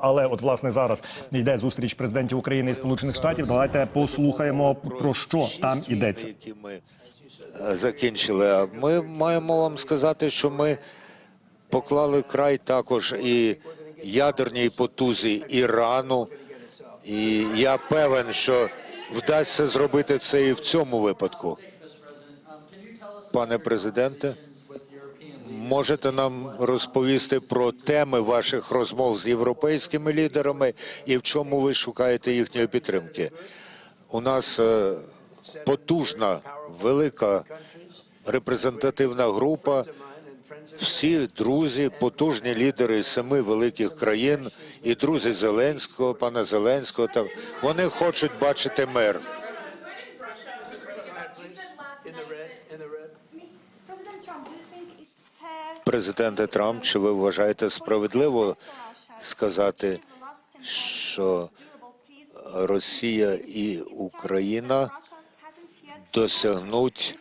Але от власне зараз йде зустріч президентів України і Сполучених Штатів. Давайте послухаємо про що там йдеться. закінчили. Ми маємо вам сказати, що ми поклали край також і ядерній потузі Ірану. І я певен, що вдасться зробити це і в цьому випадку. Пане президенте, можете нам розповісти про теми ваших розмов з європейськими лідерами і в чому ви шукаєте їхньої підтримки? У нас е, потужна, велика репрезентативна група. Всі друзі, потужні лідери семи великих країн і друзі Зеленського, пана Зеленського. Та вони хочуть бачити мир. Президенте Трамп, чи ви вважаєте справедливо сказати, що Росія і Україна досягнуть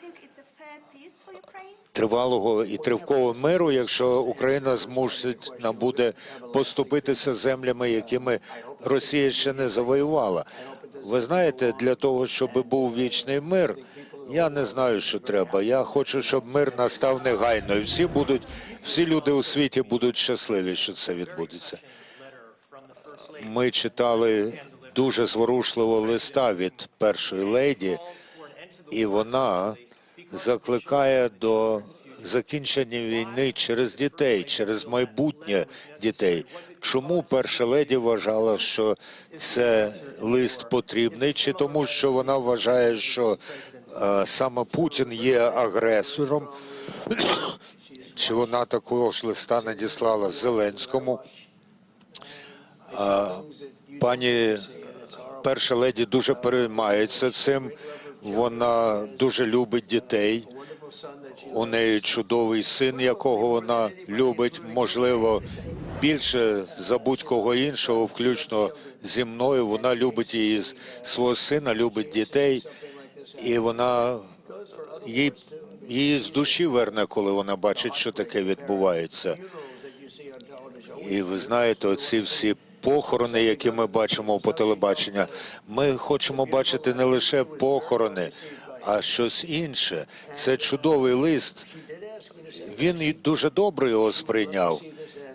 тривалого і тривкого миру, якщо Україна змусить нам буде поступитися землями, якими Росія ще не завоювала. Ви знаєте, для того, щоб був вічний мир, я не знаю, що треба. Я хочу, щоб мир настав негайно, і всі будуть, всі люди у світі будуть щасливі, що це відбудеться. Ми читали дуже зворушливого листа від першої леді, і вона закликає до закінчення війни через дітей, через майбутнє дітей. Чому перша леді вважала, що це лист потрібний, чи тому, що вона вважає, що саме Путін є агресором? Чи вона такого ж листа надіслала Зеленському? Пані перша леді дуже переймається цим. Вона дуже любить дітей. У неї чудовий син, якого вона любить, можливо, більше за будь-кого іншого, включно зі мною. Вона любить її свого сина, любить дітей, і вона їй, її з душі верне, коли вона бачить, що таке відбувається. І ви знаєте, оці всі похорони, які ми бачимо по телебаченню, ми хочемо бачити не лише похорони, а щось інше. Це чудовий лист. Він дуже добре його сприйняв,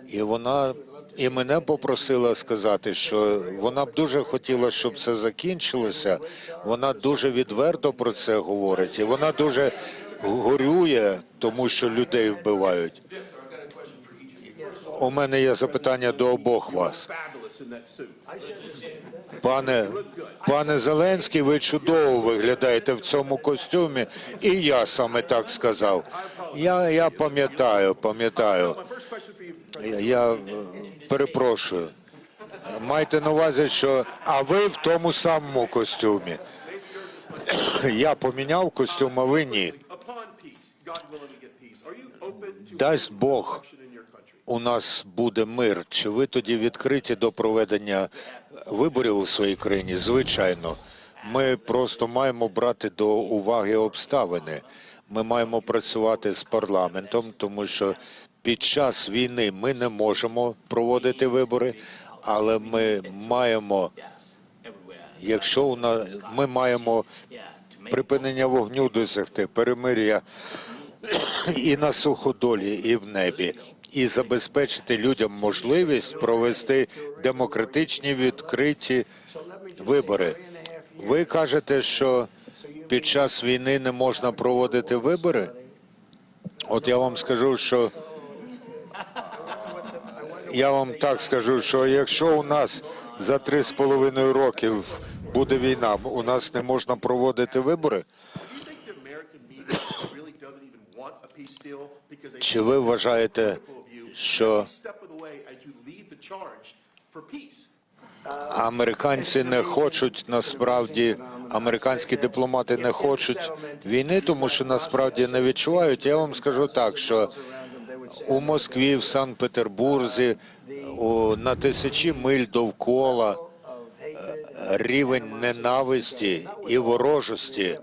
і вона і мене попросила сказати, що вона б дуже хотіла, щоб це закінчилося. Вона дуже відверто про це говорить, і вона дуже горює, тому що людей вбивають. У мене є запитання до обох вас. Пане, пане Зеленський, ви чудово виглядаєте в цьому костюмі, і я саме так сказав. Я, я пам'ятаю, пам'ятаю. Я, перепрошую. Майте на увазі, що а ви в тому самому костюмі. Я поміняв костюм, а ви ні. Дасть Бог, у нас буде мир. Чи ви тоді відкриті до проведення виборів у своїй країні? Звичайно, ми просто маємо брати до уваги обставини. Ми маємо працювати з парламентом, тому що під час війни ми не можемо проводити вибори, але ми маємо, якщо у нас ми маємо припинення вогню досягти, перемир'я і на суходолі, і в небі, і забезпечити людям можливість провести демократичні відкриті вибори. Ви кажете, що під час війни не можна проводити вибори? От я вам скажу, що я вам так скажу, що якщо у нас за три з половиною років буде війна, у нас не можна проводити вибори. Чи ви вважаєте, що американці не хочуть насправді, американські дипломати не хочуть війни, тому що насправді не відчувають. Я вам скажу так, що у Москві, в Санкт-Петербурзі, у, на тисячі миль довкола е, рівень ненависті і ворожості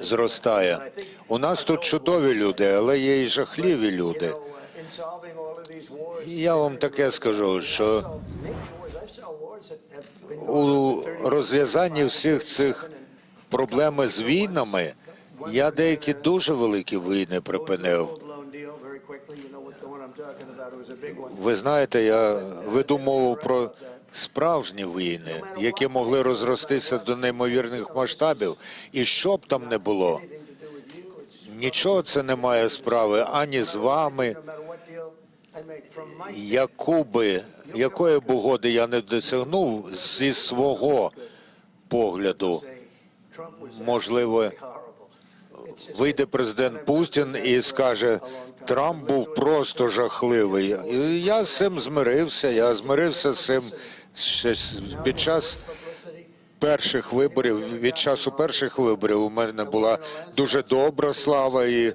зростає. У нас тут чудові люди, але є і жахливі люди. Я вам таке скажу, що у розв'язанні всіх цих проблем з війнами я деякі дуже великі війни припинив. Ви знаєте, я веду мову про справжні війни, які могли розростися до неймовірних масштабів, і що б там не було, нічого це не має справи ані з вами, яку би, якої б угоди я не досягнув зі свого погляду. Можливо, вийде президент Путін і скаже, Трамп був просто жахливий. І я з цим змирився. Я змирився з цим під час перших виборів. Від часу перших виборів у мене була дуже добра слава і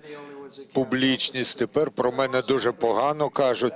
публічність. Тепер про мене дуже погано кажуть.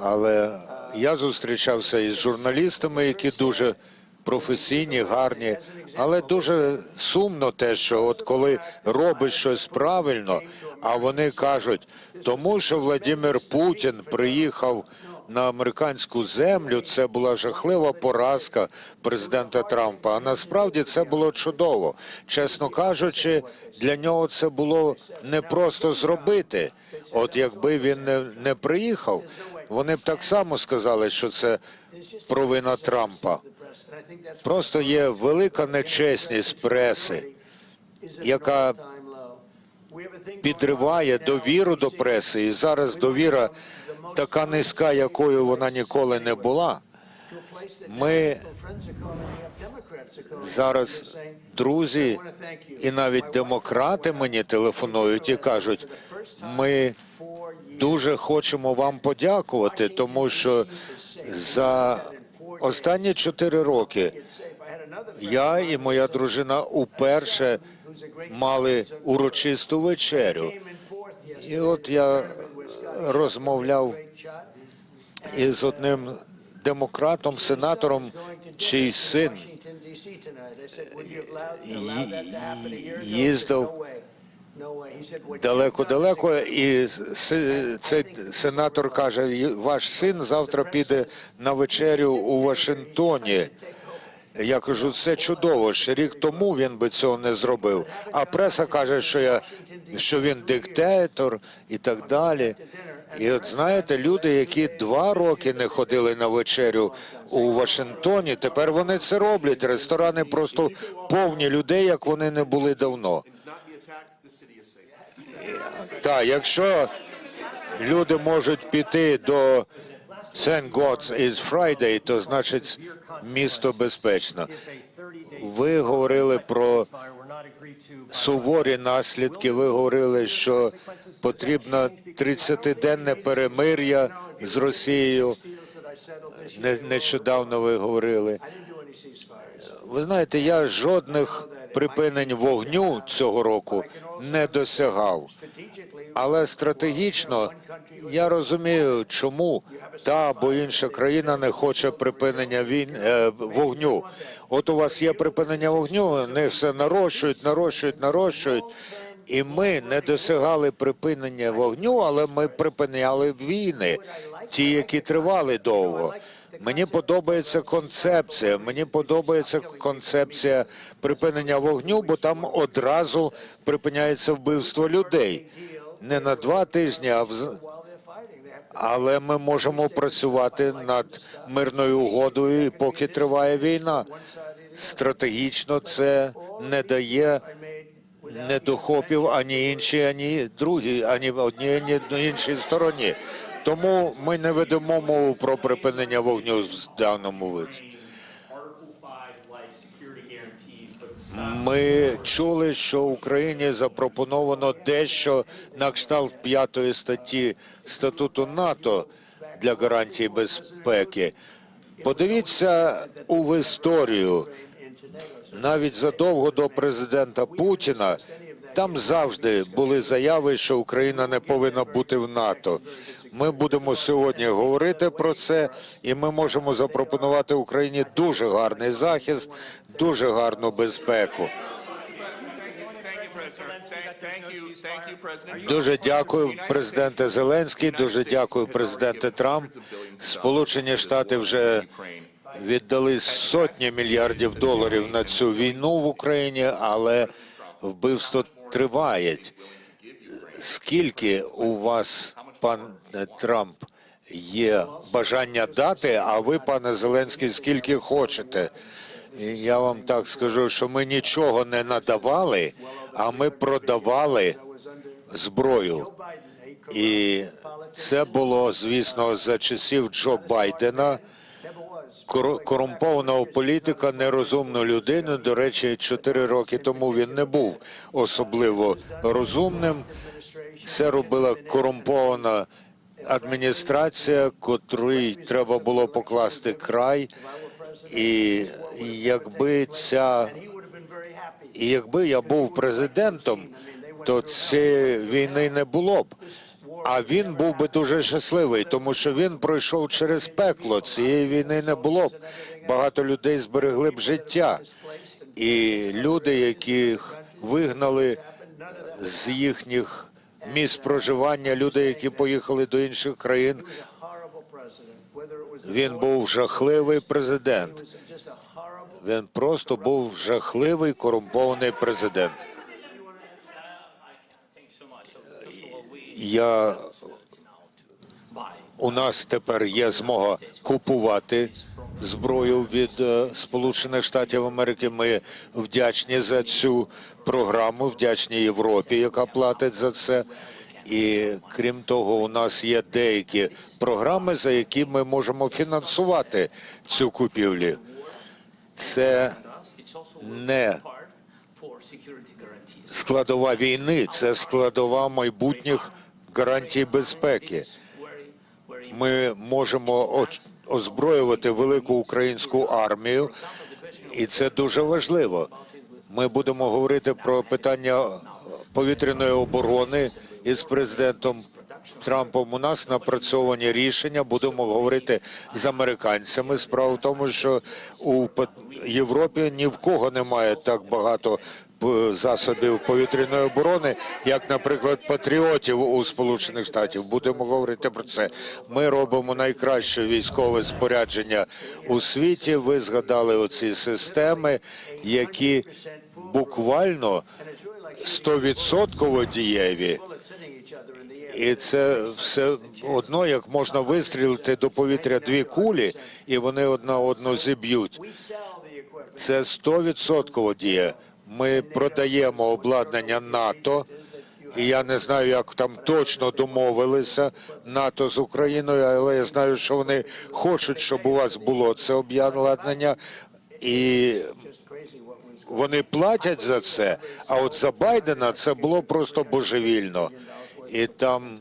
Але я зустрічався із журналістами, які дуже професійні, гарні, але дуже сумно те, що от коли робиш щось правильно, а вони кажуть, тому що Владимир Путін приїхав на американську землю, це була жахлива поразка президента Трампа. А насправді це було чудово. Чесно кажучи, для нього це було не просто зробити. От якби він не, не приїхав, вони б так само сказали, що це провина Трампа. Просто є велика нечесність преси, яка підриває довіру до преси, і зараз довіра така низька, якою вона ніколи не була. Ми зараз друзі, і навіть демократи мені телефонують і кажуть, ми дуже хочемо вам подякувати, тому що за останні чотири роки я і моя дружина уперше мали урочисту вечерю. І от я розмовляв із одним демократом, сенатором, чий син їздив далеко-далеко, і цей сенатор каже: ваш син завтра піде на вечерю у Вашингтоні. Я кажу, це чудово. Ще рік тому він би цього не зробив. А преса каже, що я що він диктатор і так далі. І от знаєте, люди, які два роки не ходили на вечерю у Вашингтоні, тепер вони це роблять. Ресторани просто повні людей, як вони не були давно. Так, якщо люди можуть піти до Thank God is Friday, то значить місто безпечно. Ви говорили про суворі наслідки. Ви говорили, що потрібно 30-денне перемир'я з Росією. Не- Нещодавно ви говорили. Ви знаєте, я жодних припинень вогню цього року не досягав. Але стратегічно я розумію, чому та або інша країна не хоче припинення війн е, вогню. От у вас є припинення вогню, вони все нарощують, нарощують, нарощують. І ми не досягали припинення вогню, але ми припиняли війни, ті, які тривали довго. Мені подобається концепція. Мені подобається концепція припинення вогню, бо там одразу припиняється вбивство людей. Не на два тижні, а в але ми можемо працювати над мирною угодою, поки триває війна. Стратегічно це не дає недохопів ані іншій, ані другій, ані одній, ані іншій стороні. Тому ми не ведемо мову про припинення вогню в даному виді. Article 5 like security guarantees, but some Ми чули, що Україні запропоновано дещо на кшталт п'ятої статті статуту НАТО для гарантії безпеки. Подивіться у історію. Навіть задовго до президента Путіна там завжди були заяви, що Україна не повинна бути в НАТО. Ми будемо сьогодні говорити про це, і ми можемо запропонувати Україні дуже гарний захист, дуже гарну безпеку. Дуже дякую, президенте Зеленський. Дуже дякую, президенте Трамп. Сполучені Штати вже віддали сотні мільярдів доларів на цю війну в Україні, але вбивство триває. Скільки у вас, пан Трамп, є бажання дати? А ви, пане Зеленський, скільки хочете? Я вам так скажу, що ми нічого не надавали, а ми продавали зброю. І це було, звісно, за часів Джо Байдена, кор- корумпованого політика, нерозумну людину. До речі, чотири роки тому він не був особливо розумним. Це робила корумпована адміністрація, котрій треба було покласти край. І якби ця і якби я був президентом, то цієї війни не було б. А він був би дуже щасливий, тому що він пройшов через пекло. Цієї війни не було б. Багато людей зберегли б життя. І люди, яких вигнали з їхніх місць проживання, люди, які поїхали до інших країн, він був жахливий президент. Він просто був жахливий корумпований президент. Я у нас тепер є змога купувати зброю від е, Сполучених Штатів Америки. Ми вдячні за цю програму, вдячні Європі, яка платить за це. І крім того, у нас є деякі програми, за які ми можемо фінансувати цю купівлю. Це не складова війни, це складова майбутніх гарантій безпеки. Ми можемо озброювати велику українську армію, і це дуже важливо. Ми будемо говорити про питання повітряної оборони із президентом Трампом. У нас напрацьовані рішення. Будемо говорити з американцями. Справа в тому, що у Європі ні в кого немає так багато засобів повітряної оборони, як, наприклад, патріотів у Сполучених Штатів. Будемо говорити про це. Ми робимо найкраще військове спорядження у світі. Ви згадали оці системи, які буквально стовідсотково дієві. І це все одно, як можна вистрілити до повітря дві кулі, і вони одна одну зіб'ють. Це стовідсотково діє. Ми продаємо обладнання НАТО, і я не знаю, як там точно домовилися НАТО з Україною, але я знаю, що вони хочуть, щоб у вас було це обладнання. І вони платять за це. А от за Байдена це було просто божевільно. І там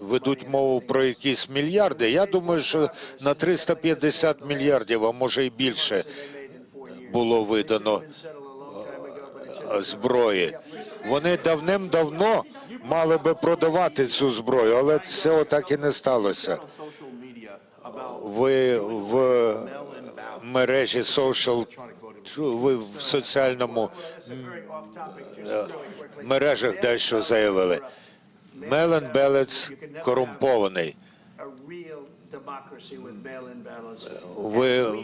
ведуть мову про якісь мільярди. Я думаю, що на 350 мільярдів, а може і більше, було видано е, зброї. Вони давним-давно мали би продавати цю зброю, але цього так і не сталося. Ви в мережі social, ви в соціальному е, мережах дещо заявили. Мелен Белець корумпований. Ви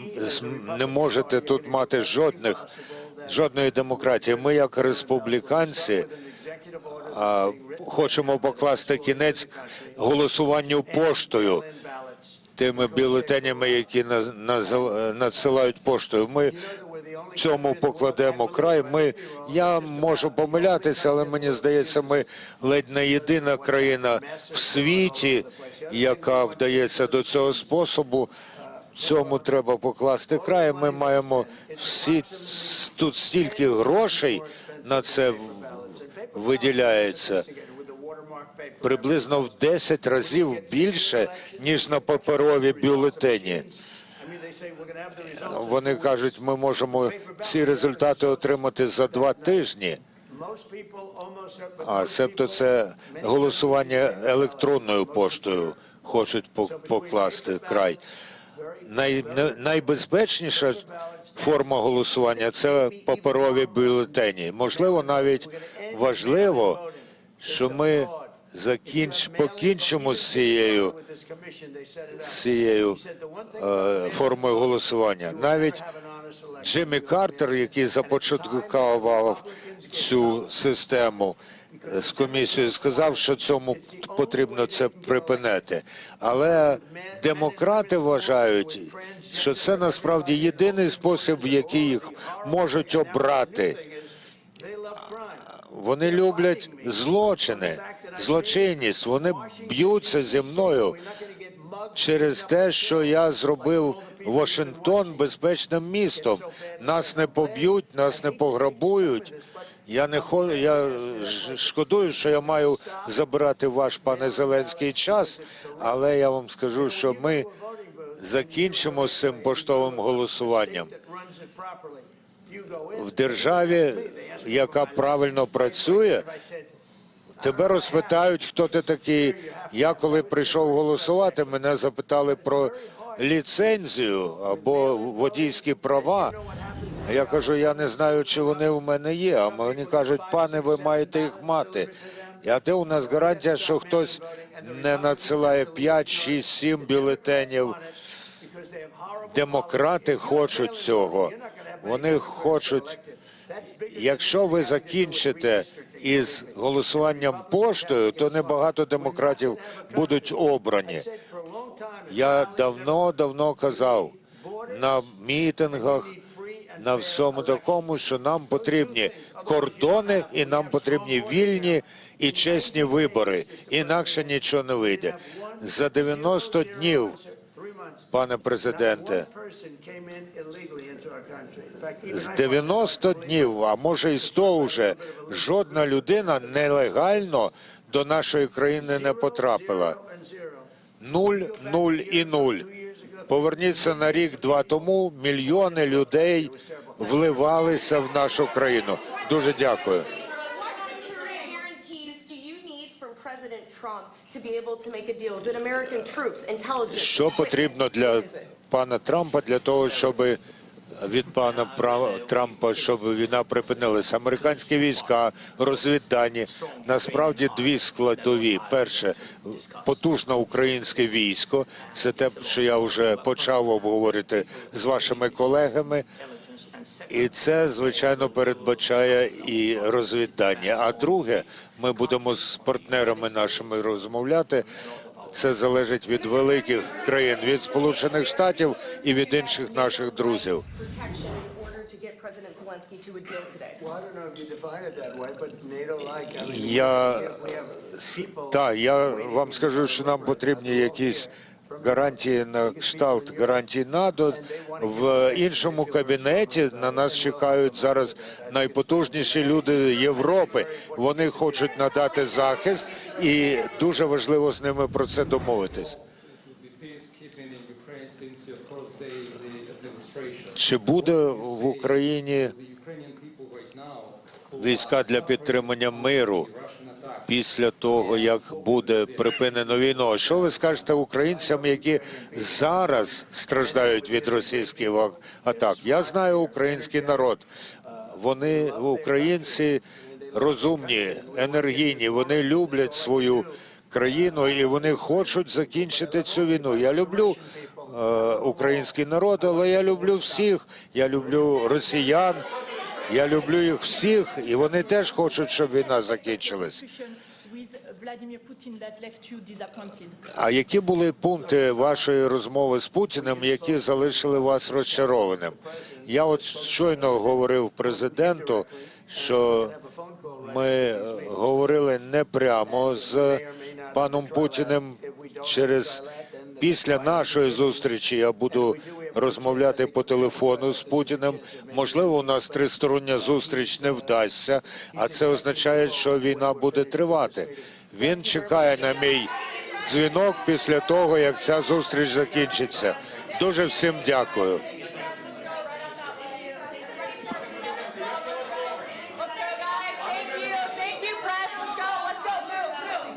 не можете тут мати жодних жодної демократії. Ми, як республіканці, хочемо покласти кінець голосуванню поштою тими бюлетенями, які надсилають поштою. Ми цьому покладемо край. Ми я можу помилятися, але мені здається, ми ледь не єдина країна в світі, яка вдається до цього способу. Цьому треба покласти край. Ми маємо всі тут стільки грошей на це виділяється приблизно в 10 разів більше ніж на паперові бюлетені. Вони кажуть, ми можемо ці результати отримати за два тижні. А себто це голосування електронною поштою хочуть по- покласти край. Най, найбезпечніша форма голосування це паперові бюлетені. Можливо, навіть важливо, що ми закінч, покінчимо з цією, з цією е, формою голосування. Навіть Джиммі Картер, який започаткував цю систему з комісією, сказав, що цьому потрібно це припинити. Але демократи вважають, що це насправді єдиний спосіб, в який їх можуть обрати. Вони люблять злочини, злочинність. Вони б'ються зі мною через те, що я зробив Вашингтон безпечним містом. Нас не поб'ють, нас не пограбують. Я не хо... я шкодую, що я маю забирати ваш пане Зеленський час, але я вам скажу, що ми закінчимо з цим поштовим голосуванням в державі, яка правильно працює. Тебе розпитають, хто ти такий. Я коли прийшов голосувати, мене запитали про ліцензію або водійські права. Я кажу, я не знаю, чи вони у мене є. А мені кажуть, пане, ви маєте їх мати. А де у нас гарантія, що хтось не надсилає 5, 6, 7 бюлетенів. Демократи хочуть цього. Вони хочуть, якщо ви закінчите із голосуванням поштою, то небагато демократів будуть обрані. Я давно-давно казав на мітингах, на всьому такому, що нам потрібні кордони і нам потрібні вільні і чесні вибори. Інакше нічого не вийде. За 90 днів, пане президенте, з 90 днів, а може і 100 вже, жодна людина нелегально до нашої країни не потрапила. Нуль, нуль і нуль. Поверніться на рік-два тому. Мільйони людей вливалися в нашу країну. Дуже дякую. Що потрібно для пана Трампа для того, щоб від пана Трампа, щоб війна припинилася? Американські війська, розвіддані насправді дві складові. Перше потужне українське військо. Це те, що я вже почав обговорити з вашими колегами. І це звичайно передбачає і розвіддання. А друге, ми будемо з партнерами нашими розмовляти. Це залежить від великих країн, від Сполучених Штатів і від інших наших друзів. Я так, я вам скажу, що нам потрібні якісь гарантії на кшталт гарантій НАТО. В іншому кабінеті на нас чекають зараз найпотужніші люди Європи. Вони хочуть надати захист, і дуже важливо з ними про це домовитись. Чи буде в Україні війська для підтримання миру? Після того, як буде припинено війну. Що ви скажете українцям, які зараз страждають від російських атак? Я знаю український народ. Вони українці розумні, енергійні. Вони люблять свою країну і вони хочуть закінчити цю війну. Я люблю. е, Український народ, але я люблю всіх. Я люблю росіян, я люблю їх всіх, і вони теж хочуть, щоб війна закінчилась. А які були пункти вашої розмови з Путіним, які залишили вас розчарованим? Я от щойно говорив президенту, що ми е, говорили не прямо з паном Путіним через після нашої зустрічі. Я буду розмовляти по телефону з Путіним. Можливо, у нас тристороння зустріч не вдасться, а це означає, що війна буде тривати. Він чекає на мій дзвінок після того, як ця зустріч закінчиться. Дуже всім дякую.